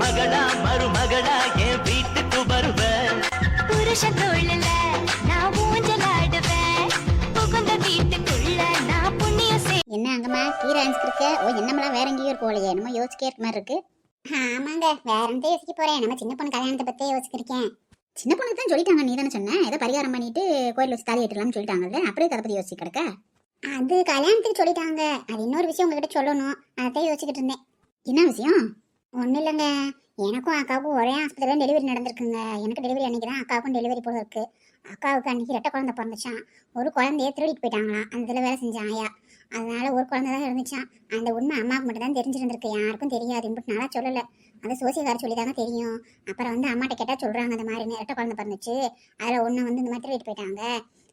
மகளா மருமகளா என் வீட்டுக்கு வருவ. புருஷ தோழல நான் ஊஞ்சலாடுவேன் புகுந்த வீட்டுக்குள்ள நான் புண்ணியம் செய் என்ன அங்கம்மா கீரை அணிச்சிருக்க? ஓ என்னமெல்லாம் வேற எங்கேயும் இருக்கும் போலயே. என்னமோ யோசிக்கே இருக்க மாதிரி இருக்கு. ஆமாங்க வேற எந்த யோசிக்க போறேன். நம்ம சின்ன பொண்ணு கல்யாணத்தை பத்தி யோசிச்சிருக்கேன். சின்ன பொண்ணுக்கு தான் சொல்லிட்டாங்க நீ தானே சொன்ன? ஏதோ பரிகாரம் பண்ணிட்டு கோயில் வச்சு தாலி ஏற்றலாம்னு சொல்லிட்டாங்கல்ல? அப்படியே அதை பத்தி யோசிச்சு கிடக்க? அது கல்யாணத்துக்கு சொல்லிட்டாங்க. அது இன்னொரு விஷயம் உங்ககிட்ட சொல்லணும். அதான் யோசிச்சுக்கிட்டு இருந்தேன். என்ன விஷயம்? ஒன்றும் இல்லைங்க எனக்கும் அக்காவுக்கும் ஒரே ஆஸ்பத்திரியில் டெலிவரி நடந்திருக்குங்க. எனக்கு டெலிவரி அன்னைக்கு தான் அக்காவுக்கும் டெலிவரி போல அக்காவுக்கு அன்றைக்கி ரெட்டை குழந்தை பிறந்துச்சான் ஒரு குழந்தைய திருடிட்டு போயிட்டாங்களாம். அந்த இதில் வேலை செஞ்சான் ஐயா அதனால் ஒரு குழந்தை தான் இருந்துச்சான் அந்த உண்மை அம்மாவுக்கு மட்டும் தான் தெரிஞ்சிருந்திருக்கு. யாருக்கும் தெரியாது. இம்புட்டு நல்லா சொல்லலை. அது சோசியக்கார சொல்லி தாங்க தெரியும். அப்புறம் வந்து அம்மாட்ட கேட்டால் சொல்கிறாங்க அந்த மாதிரி ரெட்டை குழந்தை பிறந்துச்சு. அதில் ஒன்று வந்து இந்த மாதிரி திருடிட்டு போயிட்டாங்க.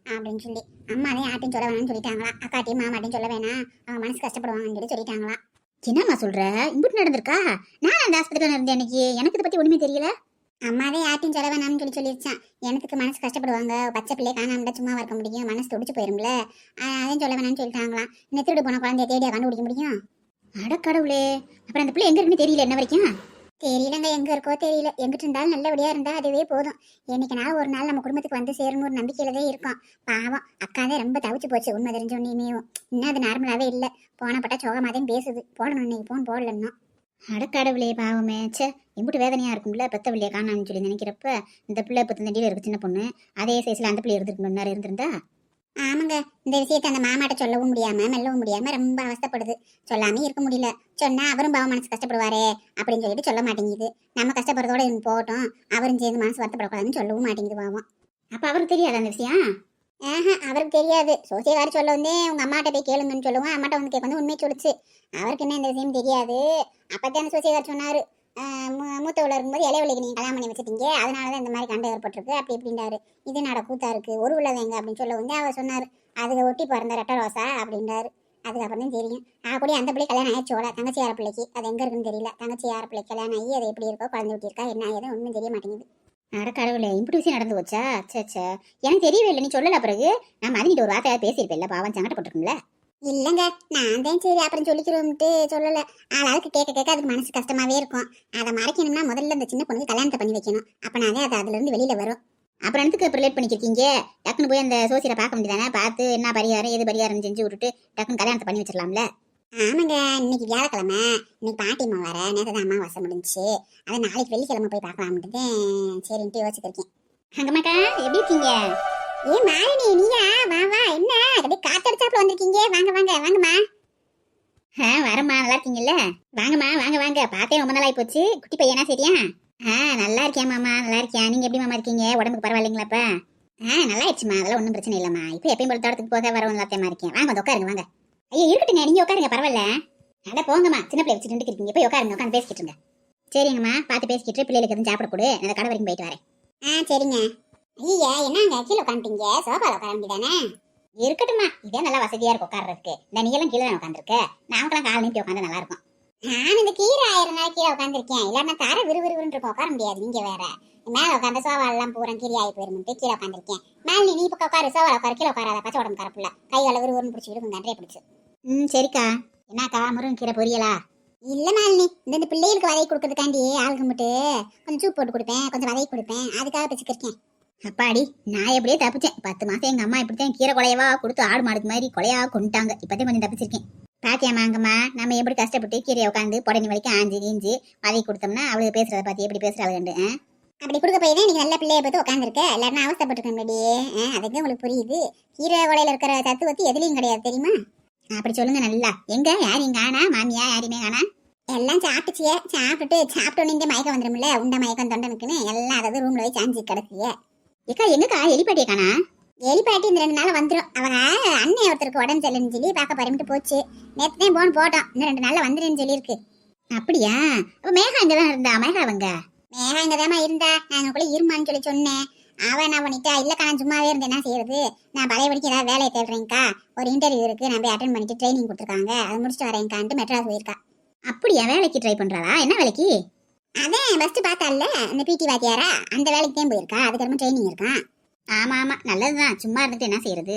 அப்படின்னு சொல்லி. அம்மாவே யார்ட்டையும் சொல்ல வேணாம்னு சொல்லிட்டாங்களா அக்காட்டையும் மாமாட்டையும் சொல்ல வேணாம். அவங்க மனசு கஷ்டப்படுவாங்கன்னு சொல்லி சொல்லிட்டாங்களா என்னம்மா சொல்ற? இம்புட்டு நடந்திருக்கா? நான் அந்த ஆஸ்பத்திரியில் இருந்தேன் அன்னைக்கு. எனக்கு இதை பத்தி ஒண்ணுமே தெரியல. அம்மாவே யார்ட்டையும் சொல்ல வேணாம்னு சொல்லி சொல்லிருச்சான். எனக்கு மனசு கஷ்டப்படுவாங்க. பச்சை பிள்ளை காணாம சும்மா இருக்க முடியும். மனசு துடிச்சு போயிரும்ல. அதையும் சொல்ல வேணாம்னு சொல்லிட்டாங்களாம். இந்த திருடு போன குழந்தைய தேடியா கண்டுபிடிக்க முடியும்? அட கடவுளே. அப்புறம் அந்த பிள்ளை எங்க இருக்குன்னு தெரியல என்ன வரைக்கும். தெரியலங்க எங்க இருக்கோ தெரியல. எங்கிட்ட இருந்தாலும் நல்லபடியா இருந்தா அதுவே போதும். என்னைக்கு நாள் ஒரு நாள் நம்ம குடும்பத்துக்கு வந்து சேரணும் ஒரு நம்பிக்கையில தான் இருக்கோம் பாவம் அக்கா தான் ரொம்ப தவிச்சு போச்சு. உண்மை தெரிஞ்ச உன்னையுமே இன்னும் அது நார்மலாவே இல்ல. போனப்பட்ட சோகமாதையும் பேசுது. போடணும் இன்னைக்கு போன் போடலன்னா. அடக்கடவுளே பாவமே. சே இம்புட்டு வேதனையாக இருக்கும்ல. பெத்த பிள்ளையை காணான்னு சொல்லி நினைக்கிறப்ப இந்த பிள்ளை பத்து தண்டியில் இருக்கு சின்ன பொண்ணு அதே சைஸில் அந்த பிள்ளை இருந்திருக்கணும் நேரம் இருந்திருந்தா? ஆமாங்க இந்த விஷயத்தை அந்த மாமாட்ட சொல்லவும் முடியாம மெல்லவும் முடியாம ரொம்ப அவஸ்தைப்படுது. சொல்லாம இருக்க முடியல. சொன்னா அவரும் பாவ மனசு கஷ்டப்படுவாரே அப்படின்னு சொல்லிட்டு சொல்ல மாட்டேங்குது. நம்ம கஷ்டப்படுறதோட இவன் போகட்டும். அவரும் சேர்ந்து மனசு வருத்தப்படக்கூடாதுன்னு சொல்லவும் மாட்டேங்குது பாவம். அப்ப அவருக்கு தெரியாது அந்த விஷயம்? ஆஹா அவருக்கு தெரியாது. சோசியக்கார சொல்ல வந்து உங்க அம்மாட்ட போய் கேளுங்கன்னு சொல்லுவோம். அம்மாட்ட வந்து கேட்க வந்து உண்மையை சொல்லிச்சு. அவருக்கு என்ன இந்த விஷயம் தெரியாது. அப்பதான் அந்த சோசியக்கார சொன்னாரு. மூத்தவள இருக்கும்போது இளையவளுக்கு நீங்கள் கல்யாணம் பண்ணி வச்சுட்டீங்க. அதனால தான் இந்த மாதிரி கண்டு ஏற்பட்டிருக்கு. அப்படி இப்படின்றாரு. இது நட கூத்தா இருக்குது ஒரு உள்ளவங்க அப்படின்னு சொல்ல வந்து அவர் சொன்னார். அதுக்கு ஒட்டி பிறந்த ரெட்ட ரோசா அப்படின்றாரு. அதுக்கப்புறம் தான் தெரியும் கூட அந்த பிள்ளை கல்யாணம் ஆயிடுச்சோட தங்கச்சி யார பிள்ளைக்கு? அது எங்கே இருக்குன்னு தெரியல. தங்கச்சி யார பிள்ளைக்கு கல்யாணம் ஆகி அது எப்படி இருக்கோ குழந்தை ஊட்டி இருக்கா என்ன ஏதோ ஒன்றும் தெரிய மாட்டேங்குது. அட கடவுளே இப்படி விஷயம் நடந்து போச்சா? சே சே எனக்கு தெரியவே இல்லை. நீ சொல்லல பிறகு. நான் மதினிட்டு ஒரு வார்த்தையாவது பேசியிருப்பேன்ல பாவம் சங்கடப்பட்டிருக்கும்ல. இல்லைங்க நான் தான் சரி அப்புறம் சொல்லிக்கிறோம்ட்டு சொல்லல. ஆளாளுக்கு கேட்க கேட்க அதுக்கு மனசு கஷ்டமாவே இருக்கும். அதை மறைக்கணும்னா முதல்ல இந்த சின்ன பொண்ணுக்கு கல்யாணத்தை பண்ணி வைக்கணும். அப்பனாதே அது அதுல இருந்து வெளியில வரும். அப்புறம் எதுக்கு இப்போ ரிலேட் பண்ணிக்கிறீங்க டக்குன்னு போய் அந்த சோசியரை பார்க்க முடியுதானே பார்த்து என்ன பரிகாரம் எது பரிகாரம் செஞ்சு விட்டுட்டு டக்குன்னு கல்யாணத்தை பண்ணி வச்சிடலாம்ல? ஆமாங்க இன்னைக்கு வியாழக்கிழமை. இன்னைக்கு பாட்டிமா வர நேற்று தான் அமாவாசை முடிஞ்சுச்சு அதை நாளைக்கு வெள்ளிக்கிழமை போய் பார்க்கலாம்ட்டு சரின்ட்டு யோசிச்சிருக்கேன் அங்கம்மாக்கா எப்படி இருக்கீங்க? ஏ மாலினி நீயா? வா வா. என்ன? அப்படியே காத்தடிச்சாப்புல வந்திருக்கீங்க. வாங்க வாங்க வாங்கம்மா. ஆ வரம்மா. நல்லா இருக்கீங்கல்ல? வாங்கம்மா வாங்க வாங்க. பார்த்தே ரொம்ப நாளாகி போச்சு. குட்டி பையனா சரியா? ஆ நல்லா இருக்கேன் மாமா? நல்லா இருக்கேன் நீங்க எப்படி மாமா இருக்கீங்க? உடம்புக்கு பரவாயில்லைங்களாப்பா ஆ நல்லா ஆயிடுச்சுமா அதெல்லாம் ஒன்றும் பிரச்சனை இல்லைம்மா. இப்போ எப்பயும் போல தோட்டத்துக்கு போக வர நல்லாத்தேமா இருக்கேன். வாங்க வந்து உட்காருங்க வாங்க. ஐயோ இருக்கட்டுங்க நீங்க உட்காருங்க பரவாயில்ல. அட போங்கம்மா. சின்ன பிள்ளை வச்சுட்டு இருக்கீங்க. போய் உட்காருங்க உட்காந்து பேசிக்கிட்டு இருங்க. சரிங்கம்மா. பார்த்து பேசிக்கிட்டு பிள்ளைகளுக்கு எதுவும் சாப்பிட கொடு. அந்த கடை வரைக்கும் போயிட்டு வரேன். ஆ சரிங்க. ஐயா என்னங்க கீழே உட்காந்துட்டீங்க? சோஃபால உட்கார வேண்டியதானே? இருக்கட்டும்மா இதே நல்லா வசதியா இருக்கும் உட்கார்றதுக்கு. இந்த நீங்களும் கீழே உட்காந்துருக்க நாமக்கெல்லாம் கால் நீட்டி உட்காந்து நல்லா இருக்கும் நான் இந்த கீரை ஆயிரம் நாள் கீழே உட்காந்துருக்கேன் இல்லைன்னா தர விறுவிறுன்னு இருக்கும். உட்கார முடியாது நீங்க வேற. மேல உட்காந்து சோவா எல்லாம் பூரா கீரை ஆகி போயிருமுட்டு கீழே உட்காந்துருக்கேன் மேல நீ இப்போ உட்காரு சோவா உட்காரு கீழே உட்காராத பச்சை உடம்பு கரப்புல கை கால விறுவிறுன்னு பிடிச்சி விடுங்க நன்றிய பிடிச்சு. ம் சரிக்கா. என்னக்கா முருங்கை கீரை பொரியலா? இல்ல மாலினி இந்த இந்த பிள்ளைகளுக்கு வதை கொடுக்கறதுக்காண்டி ஆளுக்கு மட்டும் கொஞ்சம் சூப் போட்டு கொடுப்பேன் கொஞ்சம் வதை கொடுப்பேன். அதுக்காக வச்சுக்கிருக்கேன் அப்பாடி நான் எப்படியே தப்பிச்சேன். பத்து மாசம் எங்க அம்மா இப்படித்தான் கீரை கொலையவா கொடுத்து ஆடு மாடுக்கு மாதிரி கொலையா கொண்டுட்டாங்க. இப்பதான் கொஞ்சம் தப்பிச்சிருக்கேன். பாத்தியா மாங்கம்மா நம்ம எப்படி கஷ்டப்பட்டு கீரையை உட்காந்து புடனி வலிக்கு ஆஞ்சு நீஞ்சு வதை கொடுத்தோம்னா அவளுக்கு பேசுறத பார்த்து எப்படி பேசுறாளுண்டு அப்படி கொடுக்க போய் தான் நீங்க நல்ல பிள்ளைய பார்த்து உட்காந்துருக்க எல்லாரும் அவஸ்தப்பட்டிருக்கேன் அப்படியே அதுக்கு உங்களுக்கு புரியுது. கீரை கொலையில இருக்கிற தத்துவத்து எதுலயும் கிடையாது தெரியுமா? அப்படி சொல்லுங்க நல்லா. எங்க? யாரையும் காணா மாமியா யாரையுமே காணா? எல்லாம் சாப்பிட்டுச்சிய. சாப்பிட்டுட்டு சாப்பிட்டு இங்கே மயக்கம் வந்துடும்ல உண்ட மயக்கம் தொண்டனுக்குன்னு எல்லாம் அதாவது ரூம்ல போய் சாஞ்சி கிடக்குய ஏக்கா எங்கக்கா எலிப்பாட்டி காணா எலிப்பாட்டி இந்த ரெண்டு நாள் வந்துடும் அவங்க அண்ணன் ஒருத்தருக்கு உடம்பு சரியில்லைன்னு சொல்லி பார்க்க பரமிட்டு போச்சு. நேற்று தான் போன் போட்டோம். இன்னும் ரெண்டு நாள்ல வந்துடுன்னு சொல்லியிருக்கு. அப்படியா? அப்போ மேகா இங்கே தான் இருந்தா? மேகா அவங்க? மேகா இங்கே தான் இருந்தா. நான் கூட இருமான்னு சொல்லி சொன்னேன். அவன் என்ன பண்ணிட்டா? இல்லைக்கா நான் சும்மாவே இருந்து என்ன செய்யறது? நான் பழையபடிக்கு ஏதாவது வேலையை தேடுறேன்க்கா. ஒரு இன்டர்வியூ இருக்கு. நான் போய் அட்டன் பண்ணிட்டு ட்ரைனிங் கொடுத்துருக்காங்க. அதை முடிச்சுட்டு வரேன்க்கான்ட்டு மெட்ராஸ் போயிருக்கா. அப்படியா? வேலைக்கு ட்ரை பண்றாளா? என்ன வேலைக்கு? அதான் ஃபர்ஸ்ட் பார்த்தால அந்த பிடி வாத்தியாரா? அந்த வேலைக்கு தான் போயிருக்கா அதுக்கப்புறமா ட்ரைனிங் இருக்கான் ஆமா ஆமா நல்லதுதான். சும்மா இருந்துட்டு என்ன செய்யறது?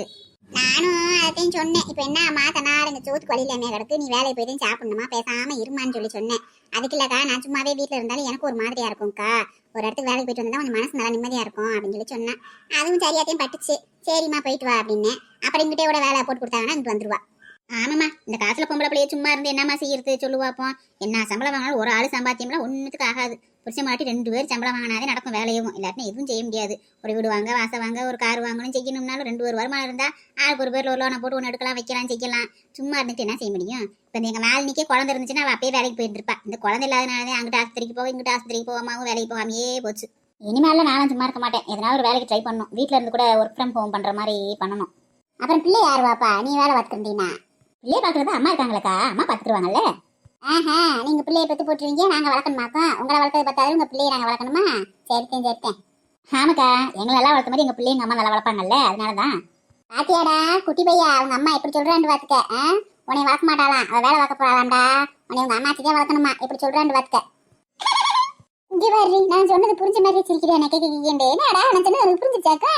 நானும் அதையும் சொன்னேன். இப்போ என்ன மாத்தனார் இங்க சோத்துக்கு வழியில என்ன கிடக்கு நீ வேலைக்கு போய் தான் சாப்பிடணுமா? பேசாம இருமான்னு சொல்லி சொன்னேன். அதுக்கு இல்லக்கா நான் சும்மாவே வீட்டில் இருந்தாலும் எனக்கு ஒரு மாதிரியா இருக்கும்க்கா. ஒரு இடத்துக்கு வேலைக்கு போயிட்டு வந்தா கொஞ்சம் மனசு நல்லா நிம்மதியா இருக்கும் அப்படின்னு சொல்லி சொன்னேன். அதுவும் சரியாத்தையும் பட்டுச்சு. சரிம்மா போயிட்டு வா அப்படின்னு அப்புறம் இங்கிட்டே கூட வேலை போட்டு கொடுத்தாங்கன்னா இங்கிட்டு வந்துருவா. ஆமாம்மா இந்த காசுல பொம்பளை பிள்ளைய சும்மா இருந்து என்னம்மா செய்யறது சொல்லுவாப்போம் என்ன சம்பளம் வாங்கினாலும் ஒரு ஆள் சம்பாத்தியம்லாம் ஒன்றுத்துக்கு ஆகாது. புருஷன் மாட்டி ரெண்டு பேர் சம்பளம் வாங்கினாதே நடக்கும் வேலையும். இல்லாட்டினா எதுவும் செய்ய முடியாது. ஒரு வீடு வாங்க வாச வாங்க ஒரு கார் வாங்கணும் செய்யணும்னாலும் ரெண்டு ஒரு வருமானம் இருந்தால் ஆளுக்கு ஒரு பேர் ஒரு லோனை போட்டு ஒன்று எடுக்கலாம் வைக்கலாம் செய்யலாம். சும்மா இருந்துட்டு என்ன செய்ய முடியும்? இப்போ எங்கள் மாலினிக்கே குழந்தை இருந்துச்சுன்னா அவள் அப்பயே வேலைக்கு போயிட்டு இருப்பா. இந்த குழந்தை இல்லாதனாலே அங்கிட்ட ஆஸ்பத்திரிக்கு போக இங்கிட்ட ஆஸ்பத்திரிக்கு போகாமாவும் வேலைக்கு போகாமையே போச்சு. இனிமேலாம் நானும் சும்மா இருக்க மாட்டேன். எதனா ஒரு வேலைக்கு ட்ரை பண்ணணும். வீட்டில் இருந்து கூட ஒர்க் ஃப்ரம் ஹோம் பண்ணுற மாதிரி பண்ணணும். அப்புறம் பிள்ளை யார் வாப்பா நீ வேலை பார்த்துருந்தீங்கன்னா பிள்ளைய பார்க்குறது அம்மா இருக்காங்களேக்கா? அம்மா பார்த்துக்குருவாங்கல்ல? ஆஹா நீங்க பிள்ளைய பத்தி போட்டுருவீங்க நாங்க வளர்க்கணுமாக்கா? உங்களை வளர்க்கறது பார்த்தாலும் உங்க பிள்ளைய நாங்க வளர்க்கணுமா? சரித்தேன் சரித்தேன். ஆமாக்கா எங்களை நல்லா வளர்த்த மாதிரி எங்க பிள்ளைய எங்க அம்மா நல்லா வளர்ப்பாங்கல்ல அதனாலதான். பாத்தியாடா குட்டி பையா அவங்க அம்மா எப்படி சொல்றான்னு பாத்துக்க? உன்னை வளர்க்க மாட்டாளாம் அவ வேலை பார்க்க போறாளாம்டா உன்னை உங்க அம்மாச்சிக்கே வளர்க்கணுமா? எப்படி சொல்றான்னு பாத்துக்க. இங்க பாரு நான் சொன்னது புரிஞ்ச மாதிரி சிரிக்கிறேன் கேட்க என்னடா நான் சொன்னது புரிஞ்சிச்சாக்கா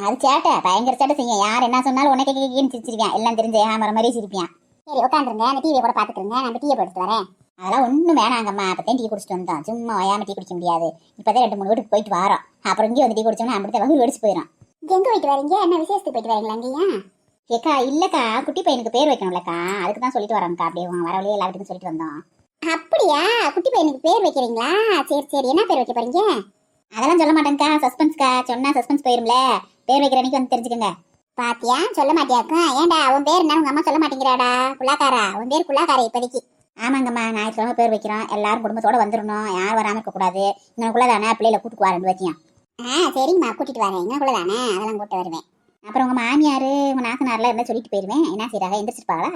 அது சேட்டை. பயங்கர சேட்டை செய்யும். யார் என்ன சொன்னாலும் உனக்கு கேட்க சிரிச்சிருக்கேன் எல்லாம் தெரிஞ்ச ஏமாற மாதிரி சிரிப்பியான் சரி உட்காந்துருங்க. அந்த டிவியை கூட பாத்துக்கிறேங்க நான் டீயை போட்டு வரேன். அதெல்லாம் ஒண்ணும் வேணாங்கம்மா. அப்பதான் டீ குடிச்சிட்டு வந்தோம். சும்மா ஓயாம டீ குடிக்க முடியாது. இப்பதான் ரெண்டு மூணு வீட்டுக்கு போயிட்டு வரோம். அப்புறம் இங்கே வந்து டீ குடிச்சோம்னா அப்படி வகுறு வெடிச்சு போயிடும் எங்க போயிட்டு வரீங்க? என்ன விசேஷத்துக்கு போயிட்டு வரீங்களா அங்கேயா? ஏக்கா இல்லக்கா. குட்டி பையனுக்கு பேர் வைக்கணும்லக்கா. அதுக்கு தான் சொல்லிட்டு வரோம்க்கா. அப்படியே வர வழியே எல்லா வீட்டுக்கும் சொல்லிட்டு வந்தோம். அப்படியா? குட்டி பையனுக்கு பேர் வைக்கிறீங்களா? சரி சரி. என்ன பேர் வைக்க போறீங்க? அதெல்லாம் சொல்ல மாட்டேங்க்கா. சஸ்பென்ஸ்க்கா சொன்னா சஸ்பென்ஸ் போயிரும்ல. பேர் வைக்கிற அன்னைக்கு வந்து தெரிஞ்சுக்கங்க. பாத்தியா? சொல்ல மாட்டியாக்கா ஏன்டா? உன் பேர் என்ன? உங்க அம்மா சொல்ல மாட்டேங்கிறாடா? குள்ளாக்காரா? உன் பேர் குள்ளாக்காரா இப்போதைக்கு? ஆமாங்கம்மா ஞாயிற்றுக்கிழமை பேர் வைக்கிறோம். எல்லாரும் குடும்பத்தோட வந்துடணும். யாரும் வராமல் இருக்கக்கூடாது இங்கனக்குள்ள தானே பிள்ளையில கூட்டுக்கு வரேன் ரெண்டு ஆ சரிம்மா. கூட்டிட்டு வரேன். இங்கனக்குள்ள தானே அதெல்லாம் கூட்டு வருவேன். அப்புறம் உங்க மாமியார் உங்க நாத்தனார்லாம் இருந்தால் சொல்லிட்டு போயிருவேன். என்ன செய்றாங்க? எந்திரிச்சிருப்பாளா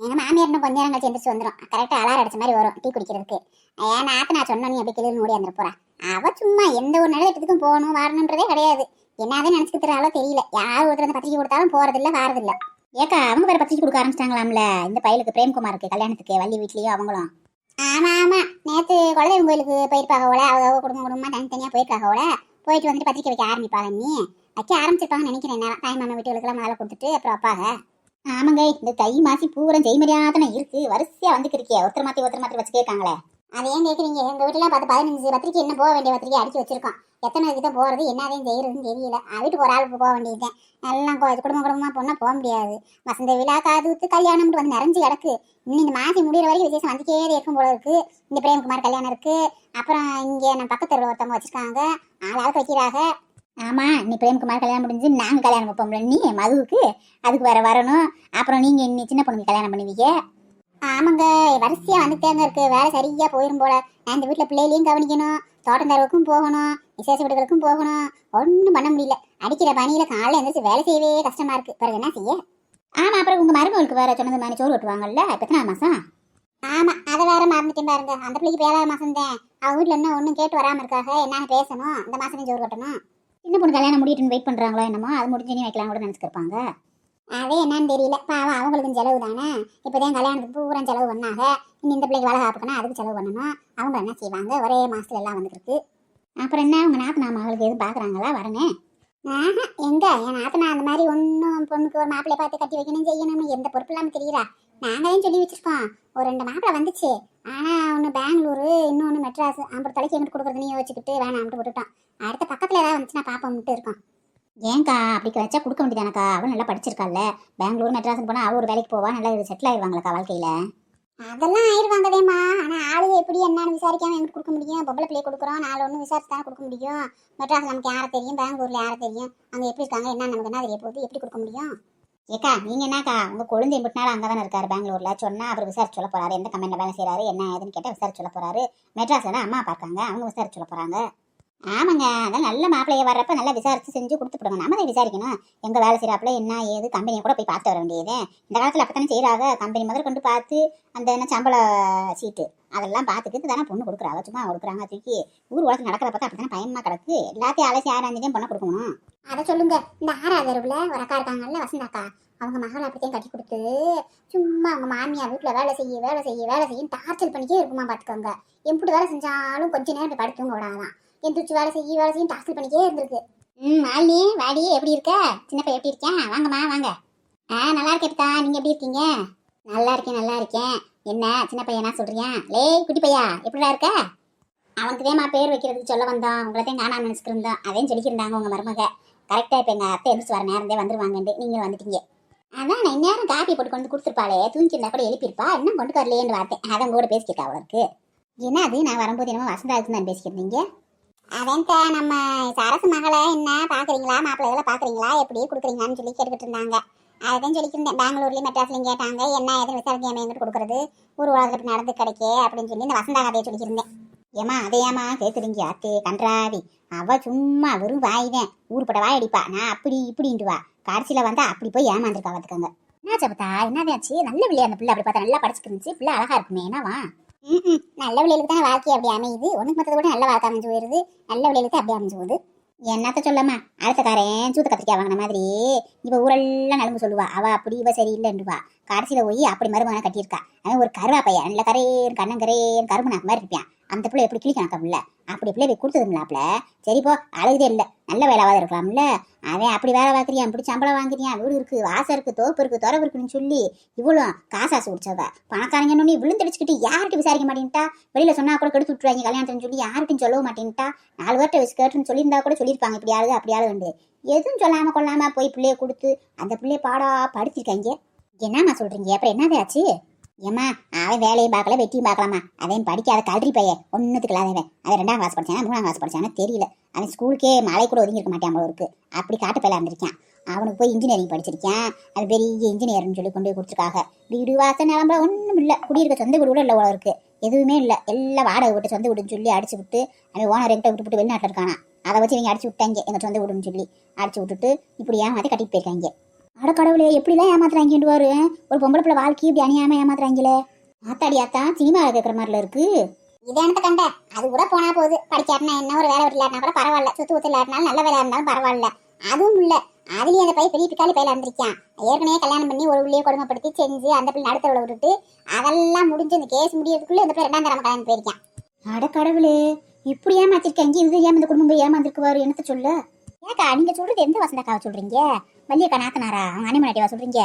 எங்கள் மாமியார் இன்னும் கொஞ்ச நேரம் கழிச்சு எந்திரிச்சு வந்துடும் கரெக்டாக அலாரம் அடிச்ச மாதிரி வரும். டீ குடிக்கிறதுக்கு. ஏன் நாத்து நான் சொன்னோன்னு எப்படி கிளி மூடி வந்துட போறா. அவ சும்மா எந்த ஒரு நிலையத்துக்கும் போகணும் வரணுன்றதே கிடையாது. என்னாவே நினச்சிக்கிறாலோ தெரியல. யார் ஒருத்தர் அந்த பத்திரிக்கை கொடுத்தாலும் போறதில்ல வாரதில்ல. ஏக்கா அவங்க வேற பத்திரிக்கை கொடுக்க ஆரம்பிச்சிட்டாங்களாம்ல? இந்த பையலுக்கு பிரேம்குமாருக்கு கல்யாணத்துக்கு வள்ளி வீட்லேயும் அவங்களும். ஆமா ஆமா. நேத்து குலதெய்வம் கோயிலுக்கு போயிருப்பாக போல. அவங்க குடும்பம் குடும்பமா தனித்தனியா போயிருக்காக போல. போயிட்டு வந்துட்டு பத்திரிக்கை வைக்க ஆரம்பிப்பாங்க நீ. வைக்க ஆரம்பிச்சிருப்பாங்கன்னு நினைக்கிறேன் நேரம் தாய் மாமா வீட்டுகளுக்கெல்லாம் முதல்ல கொடுத்துட்டு அப்புறம் அப்பாக ஆமாங்க இந்த தை மாசி பூரம் ஜெய்மரியாதனை இருக்கு. வரிசையா வந்துக்கிருக்கே ஒருத்தர் மாத்தி ஒருத்தர் மாத்தி வச்சு கேட்காங்களே அது ஏன் எங்கள் எங்க பார்த்து பதினஞ்சு பத்திரிக்கை என்ன போக வேண்டிய பத்திரிக்கை அடிச்சு வச்சிருக்கோம். எத்தனை கிட்ட போகிறது என்னதையும் செய்கிறதுன்னு தெரியல. அஹ் வீட்டுக்கு ஒரு ஆள் போக வேண்டியது எல்லாம் கொ- குடும்ப குடும்பமாக போனால் போக முடியாது. வசந்த விழா காதுத்து கல்யாணம்னு வந்து நிறைஞ்சு கிடக்கு. இன்னும் இந்த மாதம் முடிகிற வரைக்கும் விசேஷம் வந்துட்டே இருக்கும் போல இருக்குது இந்த பிரேம்குமார் கல்யாணம் இருக்குது அப்புறம் இங்கே நம்ம பக்கத்தில் ஒருத்தவங்க வச்சுருக்காங்க. ஆளாவது வைக்கிறாங்க. ஆமாம் நீ பிரேம்குமார் கல்யாணம் முடிஞ்சு நாங்கள் கல்யாணம் வைப்போம்ல. நீ மதுவுக்கு அதுக்கு வேறு வரணும். அப்புறம் நீங்கள் இன்னி சின்ன பொண்ணுக்கு கல்யாணம் பண்ணுவீங்க. ஆமாங்க வரிசையா வந்துட்டேங்க இருக்கு. வேலை சரியா போயிரும் போல. நான் இந்த வீட்டுல பிள்ளைகளையும் கவனிக்கணும். தோட்டம் தரவுக்கும் போகணும். விசேஷ வீடுகளுக்கும் போகணும். ஒன்றும் பண்ண முடியல. அடிக்கிற பணியில காலைல எழுந்திரிச்சு வேலை செய்யவே கஷ்டமா இருக்கு. பிறகு என்ன செய்ய? ஆமா அப்புறம் உங்க மருமகளுக்கு வேற சொன்னது மாதிரி சோறு வெட்டுவாங்கல்ல இப்ப எத்தனை மாசம்? ஆமா அதை வேற மறந்துட்டேன் பாருங்க. அந்த பிள்ளைக்கு ஏழாவது மாசம் தான். அவங்க வீட்டுல இன்னும் ஒன்றும் கேட்டு வராம இருக்காக என்னன்னு பேசணும்? இந்த மாசம் சோறு கட்டணும். சின்ன பொண்ணு கல்யாணம் முடிட்டுன்னு வெயிட் பண்றாங்களோ என்னமோ? அது முடிஞ்சு நீ வைக்கலாம் கூட நினைச்சிருப்பாங்க அதே என்னன்னு தெரியல. பாவம் அவங்களுக்கும் செலவு தானே? இப்போதான் கல்யாணத்துக்கு பூரா செலவு பண்ணாங்க. இன்னும் இந்த பிள்ளைக்கு வேலை காப்புக்கணும் அதுக்கு செலவு பண்ணணும். அவங்க என்ன செய்வாங்க? ஒரே மாசத்துல எல்லாம் வந்துருக்கு அப்புறம் என்ன? அவங்க நாத்து நாம மகளுக்கு எதுவும் பார்க்குறாங்களா வரனே. ஆஹா எங்க? என் நாத்தனா அந்த மாதிரி ஒன்றும் பொண்ணுக்கு ஒரு மாப்பிள்ளை பார்த்து கட்டி வைக்கணும் செய்யணும்னு எந்த பொறுப்பு இல்லாமல் தெரியுறா நாங்களே சொல்லி வச்சிருக்கோம். ஒரு ரெண்டு மாப்பிள்ளை வந்துச்சு. ஆனால் ஒன்று பெங்களூரு இன்னொன்று மெட்ராஸ். அப்புறம் தலைக்கு எங்கிட்டு கொடுக்குறதுன்னு யோசிச்சுக்கிட்டு வேணாம்ட்டு விட்டுட்டோம். அடுத்த பக்கத்தில் ஏதாவது வந்துச்சுன்னா பாப்போம்ட்டு இருக்கோம். ஏன்க்கா? அப்படி வச்சா கொடுக்க வேண்டியதானக்கா? அவள் நல்லா படிச்சிருக்காள்ல. பெங்களூர் மெட்ராஸ் போனா அவ ஒரு வேலைக்கு போவா நல்லா செட்டில் ஆயிடுவாங்களக்கா வாழ்க்கையில? அதெல்லாம் ஆயிடுவாங்கதேம்மா. ஆனா ஆளு எப்படி என்னன்னு விசாரிக்காம எங்கிட்டு கொடுக்க முடியும்? பொம்பளை பிள்ளைய கொடுக்குறோம் நாலு ஒன்று விசாரிச்சு தானே கொடுக்க முடியும்? மெட்ராஸ் நமக்கு யாரை தெரியும்? பெங்களூர்ல யாரை தெரியும்? அங்க எப்படி இருக்காங்க? என்ன நமக்கு என்ன தெரிய போகுது? எப்படி கொடுக்க முடியும்? ஏக்கா நீங்க என்னக்கா? உங்க குழந்தை எம்பிட்டினாலும் அங்கே தானே இருக்காரு பெங்களூர்ல. சொன்னா அவர் விசாரிச்சு சொல்ல போறாரு. எந்த கம்பெனில வேலை செய்யறாரு என்ன ஏதுன்னு கேட்டா விசாரிச்சு சொல்ல போறாரு. மெட்ராஸ்ல அம்மா பார்க்காங்க அவங்க விசாரிச்சு சொல்ல போறாங்க. ஆமாங்க அதான் நல்ல மாப்பிள்ளைய வர்றப்ப நல்லா விசாரிச்சு செஞ்சு கொடுத்துப்படுங்க நம்ம தான் விசாரிக்கணும். எங்க வேலை செய்யறாப்புல என்ன ஏது கம்பெனியை கூட போய் பார்த்து வர வேண்டியது. இந்த காலத்துல அப்பத்தானே செய்யறாங்க கம்பெனி முதல் கொண்டு பார்த்து அந்த என்ன சம்பள சீட்டு அதெல்லாம் பார்த்துக்கிட்டு தானே பொண்ணு கொடுக்குறாங்க. சும்மா கொடுக்குறாங்க தூக்கி ஊர் நடக்கிறப்ப நடக்கிற பார்த்தா அப்படித்தானே பயமா கிடக்கு. எல்லாத்தையும் அலசி ஆராய்ஞ்சதையும் பொண்ணை கொடுக்கணும் அதை சொல்லுங்க. இந்த ஆறாவது ஒரு அக்கா இருக்காங்கல்ல வசந்தாக்கா அவங்க மகளை அப்படித்தான் கட்டி கொடுத்து சும்மா அவங்க மாமியார் வீட்டில் வேலை செய்ய வேலை செய்ய வேலை செய்யும் டார்ச்சர் பண்ணிக்கே இருக்குமா பார்த்துக்கோங்க எப்படி வேலை செஞ்சாலும் கொஞ்ச நேரம் படுத்துங்க விடாதான். எந்திரிச்சு வேலை செய்ய வேலை செய்யும் டார்ச்சர் பண்ணிக்கே இருந்திருக்கு. ம் மாலினி வாடி எப்படி இருக்க? சின்ன பையன் எப்படி இருக்கேன் வாங்கம்மா வாங்க. ஆ நல்லா இருக்கேன்ப்பா நீங்கள் எப்படி இருக்கீங்க? நல்லா இருக்கேன் நல்லா இருக்கேன். என்ன சின்ன பையனா சொல்றியா? லே குட்டி பையா எப்படிடா இருக்க? அவனுக்கு தேமா பேர் வைக்கிறதுக்கு சொல்ல வந்தோம் உங்களத்தையும் நானா காணாம அதையும் சொல்லிக்கிருந்தாங்க உங்கள் மருமக. கரெக்டாக இப்போ எங்கள் அத்தை எந்திரிச்சு வர நேரந்தே வந்துருவாங்கன்ட்டு நீங்க வந்துட்டீங்க. அதான் நான் இந்நேரம் காப்பி போட்டு கொண்டு கொடுத்துருப்பாளே. தூங்கிருந்தா கூட எழுப்பியிருப்பா. இன்னும் கொண்டு வரலையேன்னு பார்த்தேன் அதான் கூட பேசிக்கிட்டா அவளுக்கு. என்ன அது நான் வரும்போது என்னமோ வசந்தா தான் பேசிக்கிறீங்க அவன்கிட்ட நம்ம சரசு மகளை என்ன பாக்குறீங்களா? மாப்பிள்ளைகளை பாக்குறீங்களா? எப்படி கொடுக்குறீங்கன்னு சொல்லி கேட்டுக்கிட்டு இருந்தாங்க அதான் சொல்லிக்கிருந்தேன் பெங்களூர்லேயும் மெட்ராஸ்லையும் கேட்டாங்க. என்ன ஏதுன்னு விசாரிக்காம எங்கிட்டு கொடுக்குறது? ஊர் உலகத்துக்கு நடந்து கிடைக்கே அப்படின்னு சொல்லி இந்த வசந்தா கதையை சொல்லிக்கிருந்தேன் ஏமா அதையாமா கேட்குறீங்க அத்தே கன்றாவி. அவ சும்மா வெறும் வாய்வேன் ஊர்பட்ட வாய் அடிப்பா. நான் அப்படி இப்படின்ட்டு வா. கடைசியில வந்தா அப்படி போய் ஏமாந்துருக்கா பார்த்துக்கோங்க என்ன சபத்தா என்னதாச்சு நல்ல பிள்ளை அந்த பிள்ளை. அப்படி பார்த்தா நல்லா படிச்சுட்டு இருந்துச்சு. பிள்ளை அழகா இருக்குமே. என்னவா? ம் நல்ல விளையாளுக்கு தான் வாழ்க்கை அப்படி அமையுது. உனக்கு மத்தத கூட நல்ல வாழ்க்கை அமைஞ்சு போயிருது. நல்ல விளையாளுக்கு அப்படி அமைஞ்சு போகுது. என்னத்த சொல்லாமா அடுத்தக்காரன் சூத்த கத்திரிக்காய் வாங்கின மாதிரி இவ ஊரெல்லாம் நலம்பு சொல்லுவா. அவ அப்படி இவ சரியில்லைன்னுவா கடைசியில போய் அப்படி மருமகனை கட்டியிருக்கா. அவன் ஒரு கருவா பையன் நல்ல கரேன் கண்ணங்கரேன் கரும்பு நாக்கு மாதிரி இருப்பான். அந்த பிள்ளை எப்படி கிளி கணக்கம்ல அப்படி பிள்ளை போய் கொடுத்ததுங்களாப்ல சரி போ அழுகுதே இல்லை. நல்ல வேலைவாத இருக்கலாம்ல. அவன் அப்படி வேலை பார்க்குறியான் இப்படி சம்பளம் வாங்குறியான் வீடு இருக்கு வாசம் இருக்கு தோப்பு இருக்கு துறவு இருக்குன்னு சொல்லி இவ்வளோ காசாசு குடிச்சவ பணக்காரங்கன்னு விழுந்தடிச்சுக்கிட்டு யார்கிட்ட விசாரிக்க மாட்டேன்ட்டா? வெளியில சொன்னா கூட கெடுத்து விட்டுருவாங்க கல்யாணத்துன்னு சொல்லி யார்கிட்டையும் சொல்லவும் மாட்டேன்ட்டா? நாலு பேர்ட்ட வச்சு கேட்டுன்னு சொல்லியிருந்தா கூட சொல்லியிருப்பாங்க. இப்படி ஆளுது அப்படி ஆளுண்டு எதுவும் சொல்லாம கொள்ளாம போய் பிள்ளைய கொடுத்து அந்த பிள்ளைய பாடா படுத்திருக்காங்க. என்னம்மா சொல்றீங்க? அப்புறம் என்னதே ஆச்சு? ஏம்மா அவன் வேலையும் பார்க்கல வெட்டியும் பார்க்கலாமா? அவன் படிக்காத கல்றி பையன் ஒன்றுத்துக்கு இல்லாதவன் அவன் ரெண்டாம் கிளாஸ் படிச்சானா மூணாம் கிளாஸ் படிச்சானா தெரியல. அவன் ஸ்கூலுக்கே மழை கூட ஒதுங்கிருக்க மாட்டான் போல அப்படி காட்டு பையில இருந்திருக்கான். அவனுக்கு போய் இன்ஜினியரிங் படிச்சிருக்கான். அது பெரிய இன்ஜினியர்னு சொல்லி கொண்டு போய் கொடுத்துருக்காங்க. வீடு வாசல் நிலம்பல ஒன்றும் இல்லை. குடியிருக்க சொந்த வீடு கூட இல்லை போல எதுவுமே இல்லை. எல்லாம் வாடகை விட்டு சொந்த வீடுன்னு சொல்லி அடிச்சு விட்டு அவன் ஓனர் எங்கிட்ட விட்டு விட்டு வெளிநாட்டில் இருக்கானா அதை வச்சு இவங்க அடிச்சு விட்டாங்க எங்கள் சொந்த வீடுன்னு சொல்லி. அடிச்சு விட்டுட்டு இப்படி ஏமாத்தி கட்டிட்டு போயிருக்காங்க. அட கடவுளே எப்படிலாம் ஏமாத்துறாங்கன்னு வாரு ஒரு பொம்பளை பிள்ளை வாழ்க்கையை இப்படி அணியாம ஏமாத்துறாங்களே? ஆத்தாடி ஆத்தா சினிமாவில் கேட்குற மாதிரில இருக்கு. இது எனக்கு கண்ட? அது கூட போனா போகுது படிக்காட்டினா என்ன ஒரு வேலை விடலாட்டினா கூட பரவாயில்ல. சுத்து ஊத்து இல்லாட்டினாலும் நல்ல வேலை இருந்தாலும் பரவாயில்ல. அதுவும் இல்ல. அதுலயும் அந்த பையன் பெரிய பிக்காலி பையில இருந்திருக்கான் ஏற்கனவே கல்யாணம் பண்ணி ஒரு உள்ளே கொடுமைப்படுத்தி செஞ்சு அந்த பிள்ளை அடுத்த விட்டுட்டு அதெல்லாம் முடிஞ்சு இந்த கேஸ் முடியறதுக்குள்ள இந்த பிள்ளை ரெண்டாம் தரம் கல்யாணம் போயிருக்கான். அட கடவுளே இப்படி ஏமாத்திருக்கேன் இது ஏமாந்த குடும்பம் போய் ஏமாந்துருக்குவாரு? என்னத்த சொல்ல? ஏக்கா நீங்க சொல்றது எந்த வசந்தக்காவை சொல்றீங்க? வள்ளியக்கா நாத்தனாரா? அவங்க அனிமனாட்டிவா சொல்றீங்க?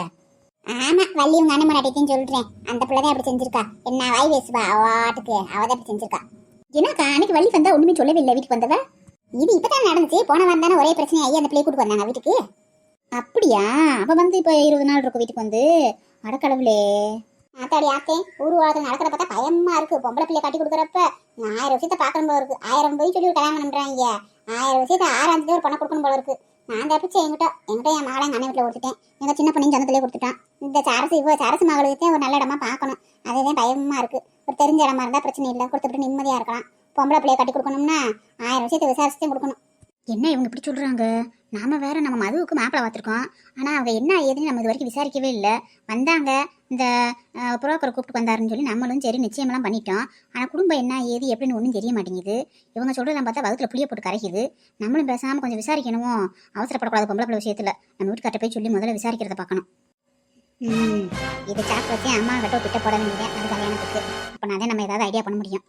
ஆமா வள்ளி உங்க அனிமனாட்டியும் சொல்றேன். அந்த பிள்ளை தான் அப்படி செஞ்சிருக்கா. என்ன வாய் பேசுவா? அவாட்டுக்கு அவ தான் அப்படி செஞ்சிருக்கா. என்னக்கா அன்னைக்கு வள்ளி வந்தா ஒண்ணுமே சொல்லவே இல்லை வீட்டுக்கு வந்தவ? இது இப்பதான் நடந்துச்சு? போன வாரம் தானே ஒரே பிரச்சனை ஆகி அந்த பிள்ளை கூட்டு வந்தாங்க வீட்டுக்கு? அப்படியா? அவ வந்து இப்ப இருபது நாள் இருக்கும் வீட்டுக்கு வந்து. அடக்கடவுளே. ஆத்தாடி ஆத்தே ஊர் வாரத்தில் நடக்கிற பார்த்தா பயமா இருக்கு. பொம்பளை பிள்ளை கட்டி கொடுக்குறப்ப ஆயிரம் விஷயத்த பார்க்கணும் போல இருக்கு. ஆயிரம் போய் சொல்லி ஒரு கல்யாணம் பண்றாங்க ஆயிரம் விஷயத்த ஆறாம் ஒரு பணம் கொடுக்கணும் போல இருக்கு. நான் தப்பிச்சு என்கிட்ட என்கிட்ட என் மகளை எங்க அண்ணன் வீட்டில் கொடுத்துட்டேன். எங்கள் சின்ன பொண்ணையும் சொந்தத்திலே கொடுத்துட்டான். இந்த சரசு இவ்வளோ சரசு மகளுக்கு ஒரு நல்ல இடமா பார்க்கணும். அதுதான் பயமாக இருக்குது ஒரு தெரிஞ்ச இடமா இருந்தால் பிரச்சனை இல்லை. கொடுத்துட்டு நிம்மதியாக இருக்கலாம். பொம்பளை பிள்ளைய கட்டி கொடுக்கணும்னா ஆயிரம் விஷயத்தை விசாரிச்சுட்டே கொடுக்கணும். என்ன இவங்க இப்படி சொல்கிறாங்க நாம வேற நம்ம மதுவுக்கு மாப்பிள்ளை பார்த்துருக்கோம். ஆனால் அவங்க என்ன ஏதுன்னு நம்ம இது வரைக்கும் விசாரிக்கவே இல்லை. வந்தாங்க. இந்த புரோக்கரை கூப்பிட்டு வந்தாருன்னு சொல்லி நம்மளும் சரி நிச்சயமெல்லாம் பண்ணிட்டோம். ஆனால் குடும்பம் என்ன ஏது எப்படின்னு ஒன்றும் தெரிய மாட்டேங்குது. இவங்க சொல்கிறதெல்லாம் பார்த்தா வகுத்துல புளிய போட்டு கரைக்குது. நம்மளும் பேசாமல் கொஞ்சம் விசாரிக்கணுமோ? அவசரப்படக்கூடாது பொம்பளை பிள்ளை விஷயத்தில். நம்ம வீட்டுக்கார்ட்ட போய் சொல்லி முதல்ல விசாரிக்கிறத பார்க்கணும். இதை இது வச்சு அம்மா கிட்ட திட்ட போட வேண்டியது அது கல்யாணத்துக்கு. அப்போ நான் நம்ம ஏதாவது ஐடியா பண்ண முடியும்.